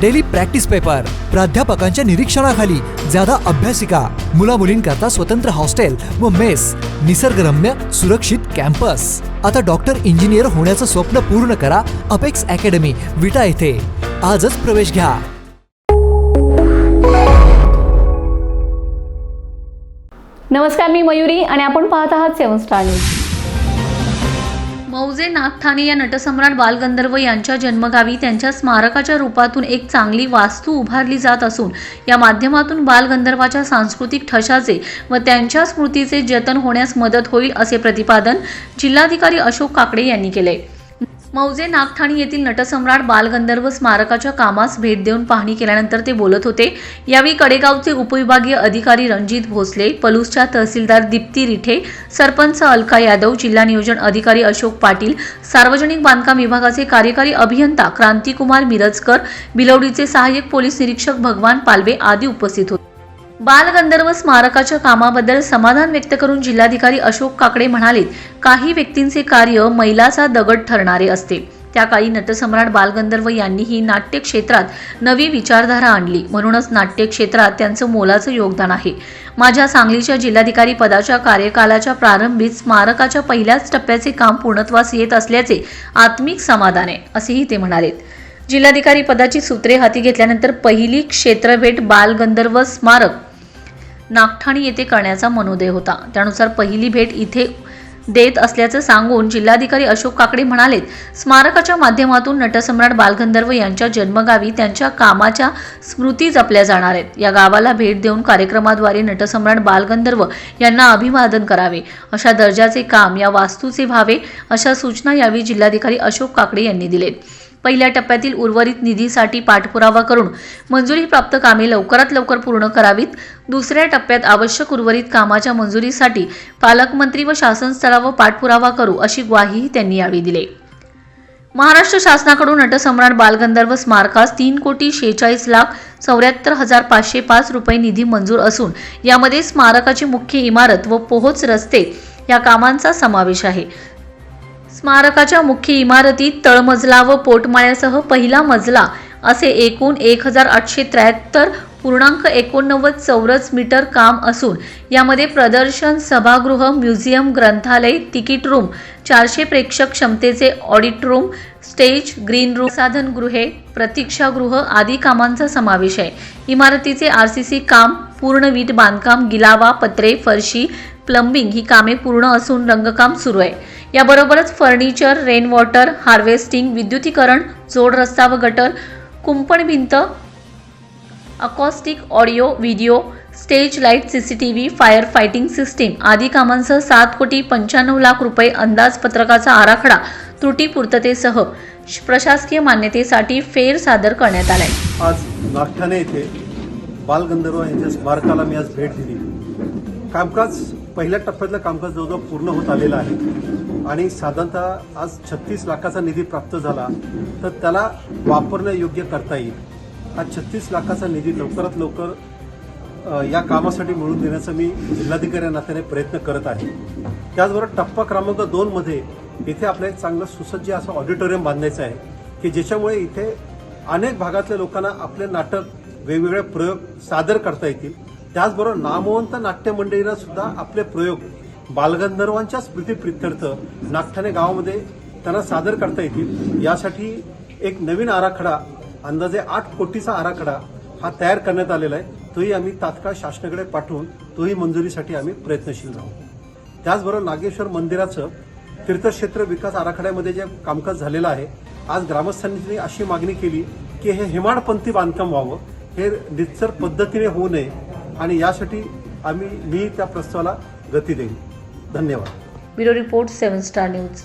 Daily practice paper प्राध्यापकांच्या निरीक्षणाखाली ज्यादा अभ्यासिका मुला मुलींकरता स्वतंत्र हॉस्टेल व मेस निसर्गरम्य सुरक्षित कॅम्पस. आता डॉक्टर इंजिनियर होण्याचं स्वप्न पूर्ण करा अपेक्स अकॅडमी विटा येथे. आजच प्रवेश घ्या. नमस्कार मी मयुरी आणि आपण पाहत आहात सेवन स्टार न्यूज. मौजे नागथाने या नटसम्राट बालगंधर्व यांच्या जन्मगावी त्यांच्या स्मारकाच्या रूपातून एक चांगली वास्तू उभारली जात असून या माध्यमातून बालगंधर्वाच्या सांस्कृतिक ठशाचे व त्यांच्या स्मृतीचे जतन होण्यास मदत होईल असे प्रतिपादन जिल्हाधिकारी अशोक काकडे यांनी केले. मौजे नागठाणी येथील नटसम्राट बालगंधर्व स्मारकाच्या कामास भेट देऊन पाहणी केल्यानंतर ते बोलत होते. यावेळी कडेगावचे उपविभागीय अधिकारी रणजित भोसले पलूसच्या तहसीलदार दीप्ती रिठे सरपंच अलका यादव जिल्हा नियोजन अधिकारी अशोक पाटील सार्वजनिक बांधकाम विभागाचे कार्यकारी अभियंता क्रांतिकुमार मिरजकर बिलवडीचे सहाय्यक पोलीस निरीक्षक भगवान पालवे आदी उपस्थित होते. बालगंधर्व स्मारकाच्या कामाबद्दल समाधान व्यक्त करून जिल्हाधिकारी अशोक काकडे म्हणाले काही व्यक्तींचे कार्य मैलाचा दगड ठरणारे असते. त्या काळी नटसम्राट बालगंधर्व यांनीही नाट्य क्षेत्रात नवी विचारधारा आणली. म्हणूनच नाट्य क्षेत्रात त्यांचं मोलाचं योगदान आहे. माझ्या सांगलीच्या जिल्हाधिकारी पदाच्या कार्यकालाच्या प्रारंभीत स्मारकाच्या पहिल्याच टप्प्याचे काम पूर्णत्वास येत असल्याचे आत्मिक समाधान आहे असेही ते म्हणाले. जिल्हाधिकारी पदाची सूत्रे हाती घेतल्यानंतर पहिली क्षेत्रभेट बालगंधर्व स्मारक नागठाणी येथे करण्याचा मनोदय होता. त्यानुसार पहिली भेट इथे देत असल्याचं सांगून जिल्हाधिकारी अशोक काकडे म्हणालेत स्मारकाच्या माध्यमातून नटसम्राट बालगंधर्व यांच्या जन्मगावी त्यांच्या कामाच्या स्मृती जपल्या जाणार आहेत. या गावाला भेट देऊन कार्यक्रमाद्वारे नटसम्राट बालगंधर्व यांना अभिवादन करावे. अशा दर्जाचे काम या वास्तूचे व्हावे अशा सूचना यावेळी जिल्हाधिकारी अशोक काकडे यांनी दिलेत. पहिल्या टप्प्यातील उर्वरित निधीसाठी पाठपुरावा करून मंजुरी प्राप्त कामे लवकरात लवकर पूर्ण करावीत. दुसऱ्या टप्प्यात आवश्यक उर्वरित कामाच्या मंजुरीसाठी पालकमंत्री व शासन स्तरावर पाठपुरावा करू अशी ग्वाहीही त्यांनी यावेळी दिली. महाराष्ट्र शासनाकडून नटसम्राट बालगंधर्व स्मारकास तीन कोटी शेहेचाळीस लाख चौऱ्याहत्तर हजार पाचशे पाच रुपये निधी मंजूर असून यामध्ये स्मारकाची मुख्य इमारत व पोहोच रस्ते या कामांचा समावेश आहे. स्मारकाच्या मुख्य इमारतीत तळमजला व पोटमाळ्यासह पहिला मजला असे एकूण एक हजार आठशे त्र्याहत्तर पूर्णांक एकोणनव्वद चौरस मीटर काम असून यामध्ये प्रदर्शन सभागृह म्युझियम ग्रंथालय तिकीट रूम चारशे प्रेक्षक क्षमतेचे audit room stage green room साधनगृहे प्रतीक्षागृह आदी कामांचा समावेश आहे. इमारतीचे आर सी सी काम पूर्ण वीट बांधकाम गिलावा पत्रे फरशी प्लंबिंग ही कामे पूर्ण असून रंगकाम सुरू आहे. याबरोबरच फर्निचर रेन वॉटर हार्वेस्टिंग विद्युतीकरण जोड रस्ता व गटर कुंपण भिंत acoustic audio video stage light C C T V fire fighting system आदी कामांसह सात कोटी पंच्याण्णव लाख रुपये अंदाजपत्रकाचा आराखडा त्रुटी पूर्ततेसह प्रशासकीय मान्यतेसाठी फेर सादर करण्यात आलाय. आज नागठाणे येथे बालगंधर्व यांच्या स्मारकाला मी आज भेट दिली. कामकाज पहिल्या टप्प्यातलं कामकाज जवळजवळ पूर्ण होत आलेलं आहे. आणि साधारणतः आज छत्तीस लाखाचा निधी प्राप्त झाला तर त्याला वापरण्यायोग्य करता येईल. हा छत्तीस लाखाचा निधी लवकरात लवकर या कामासाठी मिळवून देण्याचा मी जिल्हाधिकारी नात्याने प्रयत्न करत आहे. त्याचबरोबर टप्पा क्रमांक दोनमध्ये इथे आपल्याला एक चांगलं सुसज्ज असं ऑडिटोरियम बांधायचं आहे की ज्याच्यामुळे इथे अनेक भागातल्या लोकांना आपले नाटक वेगवेगळे प्रयोग सादर करता येतील. त्याचबरोबर नामवंत नाट्य सुद्धा आपले प्रयोग बालगंधर्वांच्या स्मृतीप्रित्यर्थ नागठाणे गावामध्ये त्यांना सादर करता येतील. यासाठी एक नवीन आराखडा अंदाजे आठ कोटीचा आराखडा हा तयार करण्यात आलेला आहे. तोही आम्ही तात्काळ शासनाकडे पाठवून तोही मंजुरीसाठी आम्ही प्रयत्नशील राहू. त्याचबरोबर नागेश्वर मंदिराचं तीर्थक्षेत्र विकास आराखड्यामध्ये जे कामकाज झालेलं आहे आज ग्रामस्थांनी अशी मागणी केली की हे हेमाडपंथी बांधकाम व्हावं. हे निश्चर पद्धतीने होऊ नये. आणि यासाठी आम्ही मी त्या प्रस्तावाला गती देईन. धन्यवाद. Bureau report Seven Star News.